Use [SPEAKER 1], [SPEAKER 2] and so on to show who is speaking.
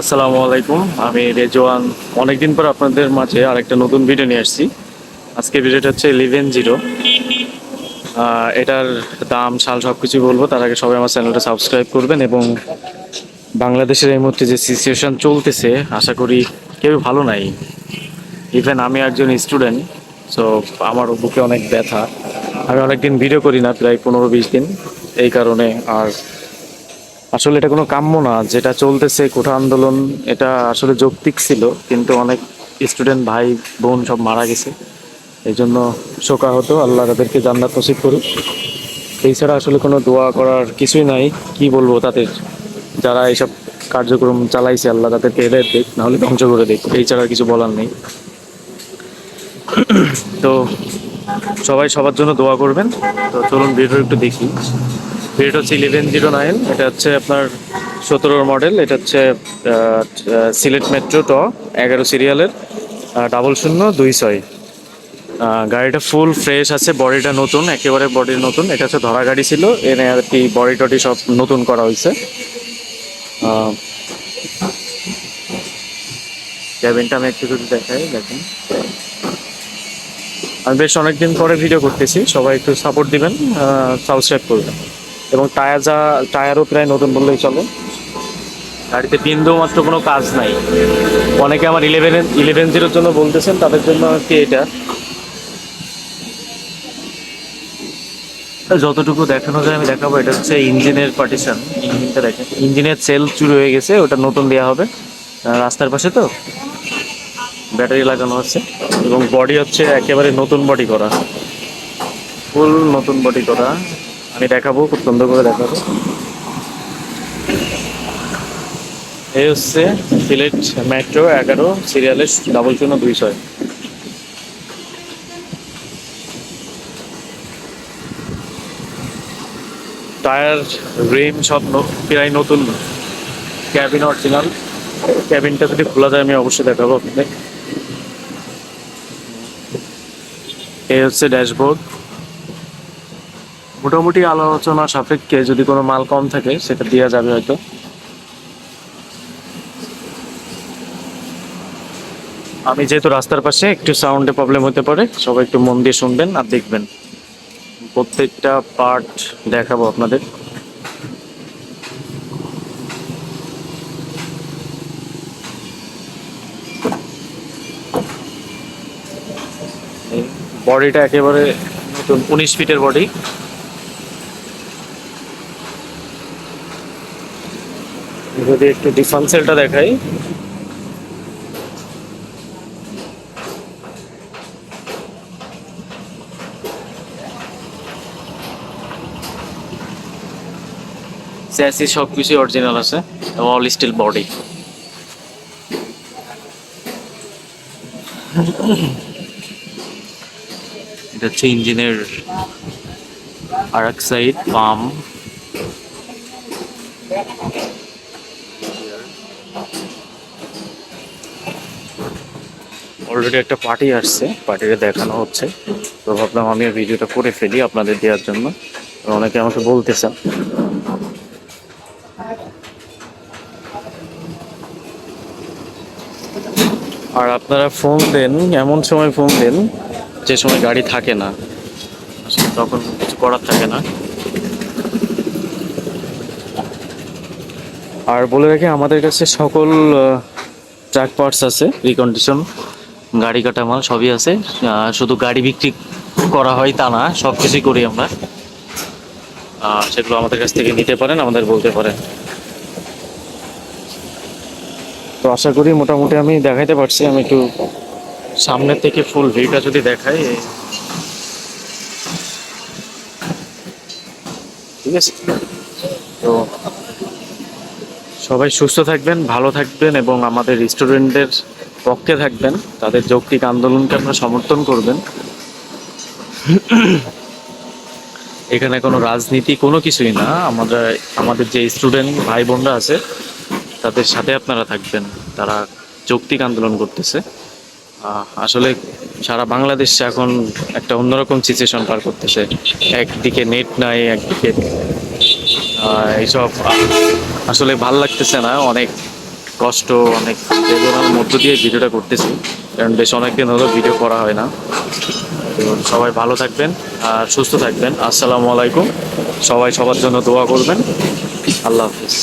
[SPEAKER 1] আসসালামু আলাইকুম। আমি রেজওয়ান। অনেকদিন পর আপনাদের মাঝে আরেকটা নতুন ভিডিও নিয়ে আসছি। আজকে ভিডিওটা হচ্ছে ইলেভেন জিরো এটার দাম, সাল সব কিছু বলব। তার আগে সবাই আমার চ্যানেলটা সাবস্ক্রাইব করবেন এবং বাংলাদেশের এই মুহূর্তে যে সিচুয়েশান চলতেছে, আশা করি কেউ ভালো নাই। ইভেন আমি একজন স্টুডেন্ট সো আমার বুকে অনেক ব্যথা। আমি অনেকদিন ভিডিও করি না, প্রায় পনেরো বিশ দিন। এই কারণে আর আসলে এটা কোনো কাম্য না, যেটা চলতেছে কোঠা আন্দোলন, এটা আসলে যৌক্তিক ছিল, কিন্তু অনেক স্টুডেন্ট ভাই, বোন সব মারা গেছে। এই জন্য শোকা হতো আল্লাহ তাদেরকে জান্নাত নসিব করুক। এই ছাড়া আসলে কোনো দোয়া করার কিছুই নাই, কি বলব তাদের? যারা এইসব কার্যক্রম চালাইছে, আল্লাহ তাদেরকে হেদায়ত দিক, নাহলে ধ্বংস করে দিক, এই ছাড়া কিছু বলার নেই। তো সবাই সবার জন্য দোয়া করবেন। তো চলুন ভিডিও একটু দেখি। ভিডিওটা হচ্ছে ইলেভেন জিরো নাইন এটা হচ্ছে আপনার সতেরোর মডেল এটা হচ্ছে সিলেট মেট্রো ট এগারো সিরিয়ালের ডাবল শূন্য, দুই ছয়। গাড়িটা ফুল ফ্রেশ আছে বডিটা নতুন, একেবারে বডি নতুন। এটা হচ্ছে ধরা গাড়ি ছিল, এনে আর কি বডি টডি সব নতুন করা হয়েছে। ক্যাবিনটা আমি একটু যদি দেখাই, দেখেন। আমি বেশ অনেকদিন পরে ভিডিও করতেছি, সবাই একটু সাপোর্ট দিবেন সাবস্ক্রাইব করবেন। এবং টায়ার যা, টায়ারও প্রায় নতুন বললেই চলে। গাড়িতে বিন্দু মাত্র কোনো কাজ নাই। অনেকে আমার ইলেভেন ইলেভেন জিরোর জন্য বলতেছেন, তাদের জন্য কি এটা। যতটুকু দেখানো যায়, আমি দেখাবো। এটা হচ্ছে ইঞ্জিনের পার্টিশন ইঞ্জিনটা দেখেন। ইঞ্জিনের সেল চুরি হয়ে গেছে, ওটা নতুন দেওয়া হবে। রাস্তার পাশে তো। ব্যাটারি লাগানো আছে। এবং বডি হচ্ছে একেবারে নতুন বডি করা। ফুল নতুন বডি করা। আমি দেখাবো, খুব সুন্দর করে দেখাবো। এই হচ্ছে সিলেট মেট্রো এগারো, সিরিয়ালের ডাবল শূন্য দুই ছয়। টায়ার, রিম সব প্রায় নতুন। ক্যাবিন অরিজিনাল ক্যাবিনটা যদি খোলা যায়, আমি অবশ্যই দেখাবো আপনাদের। এই হচ্ছে ড্যাশবোর্ড। মোটামুটি আলোচনা সাপেক্ষে যদি কোনো মাল কম থাকে, সেটা দেওয়া যাবে হয়তো। আমি যেহেতু রাস্তার পাশে, একটু সাউন্ডে প্রবলেম হতে পারে, সবাই একটু মন দিয়ে শুনবেন আর দেখবেন। প্রত্যেকটা পার্ট দেখাবো আপনাদের। বডিটা একেবারে নতুন, উনিশ ফিটের বডি যদি একটু ডিফারেন্সিয়ালটা দেখাই। স্যাসি সব কিছুই অরিজিনাল আছে অল স্টিল বডি এটা হচ্ছে ইঞ্জিনের আর এক সাইড পাম অলরেডি একটা পার্টি আসছে পার্টিতে দেখানো হচ্ছে। তো ভাবলাম আমি ভিডিওটা করে ফেলি আপনাদের দেওয়ার জন্য। অনেকে আমাকে বলতেছেন। আর আপনারা ফোন দেন, এমন সময় ফোন দেন, যে সময় গাড়ি থাকে না। তখন কিছু করার থাকে না। আর বলে রাখি, আমাদের কাছে সকল ট্রাক পার্টস আছে রিকন্ডিশন গাড়ি কাটা মাল সবই আছে। শুধু গাড়ি বিক্রি করা হয় তা না সব কিছুই করি আমরা। সেগুলো আমাদের কাছ থেকে নিতে পারেন, আমাদের বলতে পারেন। তো আশা করি মোটামুটি আমি দেখাইতে পারছি, আমি একটু সামনের থেকে ফুল ভিউটা যদি দেখাই। ঠিক আছে? তো সবাই সুস্থ থাকবেন, ভালো থাকবেন এবং আমাদের স্টুডেন্টদের পক্ষে থাকবেন, তাদের যৌক্তিক আন্দোলনকে আপনারা সমর্থন করবেন। এখানে কোনো রাজনীতি কোনো কিছুই না, আমরা, আমাদের যে স্টুডেন্ট ভাই বোনরা আছে, তাদের সাথে আপনারা থাকবেন, তারা যৌক্তিক আন্দোলন করতেছে। আসলে সারা বাংলাদেশ এখন একটা অন্যরকম সিচুয়েশন পার করতেছে। একদিকে নেট নাই, একদিকে এইসব, আসলে ভালো লাগতেছে না, অনেক কষ্ট, অনেক বেদনার মধ্য দিয়ে ভিডিওটা করতেছি, কারণ বেশ অনেকদিন হলো ভিডিও করা হয় না। তো সবাই ভালো থাকবেন আর সুস্থ থাকবেন। আসসালামু আলাইকুম। সবাই সবার জন্য দোয়া করবেন। আল্লাহ হাফিজ।